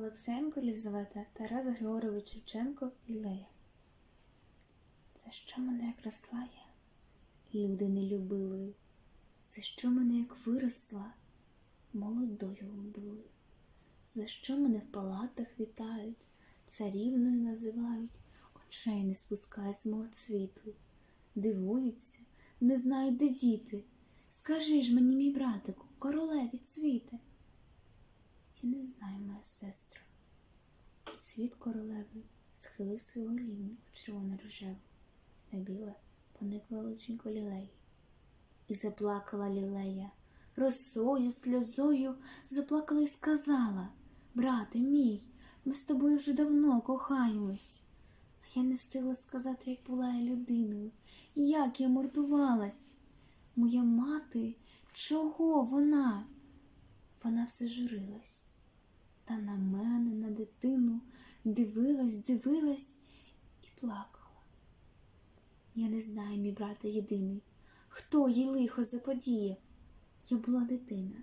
Олексієнко Лізавета, Тарас Григорович Шевченко, Лілея. За що мене як росла я? Люди не любили. За що мене як виросла? Молодою вбили. За що мене в палатах вітають, царівною називають, очей не спускають з мого цвіту. Дивуються, не знають, де діти. Скажи ж мені, мій братику, королеві цвіте. Я не знаю, моя сестра. Цвіт королеви схилив свою голівню червоно рожеву, на біле поникла личенько лілеї. І заплакала лілея, росою, сльозою заплакала і сказала Брате мій, ми з тобою вже давно кохаємось. А я не встигла сказати, як була я людиною, як я мордувалась. Моя мати, чого вона? Вона все журилась. Та на мене, на дитину, дивилась, дивилась і плакала. Я не знаю, мій брате єдиний, хто їй лихо заподіяв. Я була дитина.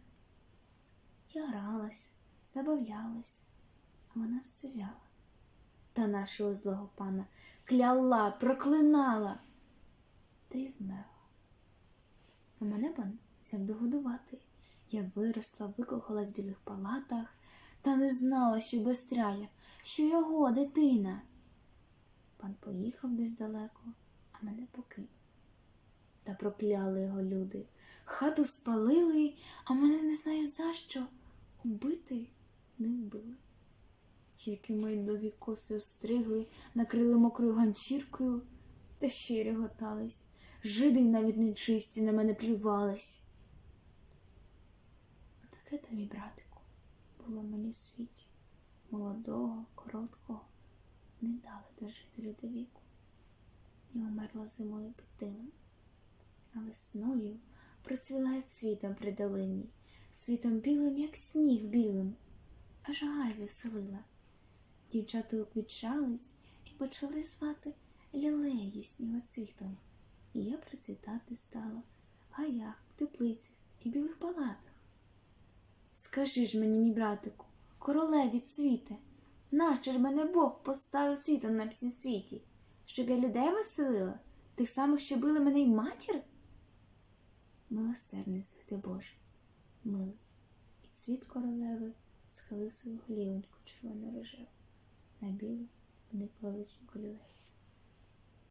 Я гралась, забавлялась, а вона все вяла. Та нашого злого пана кляла, проклинала, та й вмерла. А мене пан взяв догодувати. Я виросла, викохалась в білих палатах, та не знала, що безтряя, що його дитина. Пан поїхав десь далеко, а мене покинув. Та прокляли його люди. Хату спалили, а мене не знаю за що. Убити не вбили. Тільки мої нові коси остригли, накрили мокрою ганчіркою, та ще реготались. Жиди навіть нечисті на мене плювались. Отаке то, мій братику, було мені в світі. Молодого, короткого, не дали дожити до віку. Умерла зимою тином, а весною процвіла я цвітом при долині, цвітом білим, як сніг білим, аж гай звеселила. Дівчата уквічались і почали звати лілею снігоцвітом. І я процвітати стала в гаях, теплицях і білих палатах. Скажи ж мені, мій братику, королеві цвіте, нащо ж мене Бог поставив цвітом на всім світі, щоб я людей веселила, тих самих, що били мене й матір? Милосердний святе Боже, милий, і цвіт королеви схилив свою голівоньку червоно рожеву на білу вникла личинку лілеї.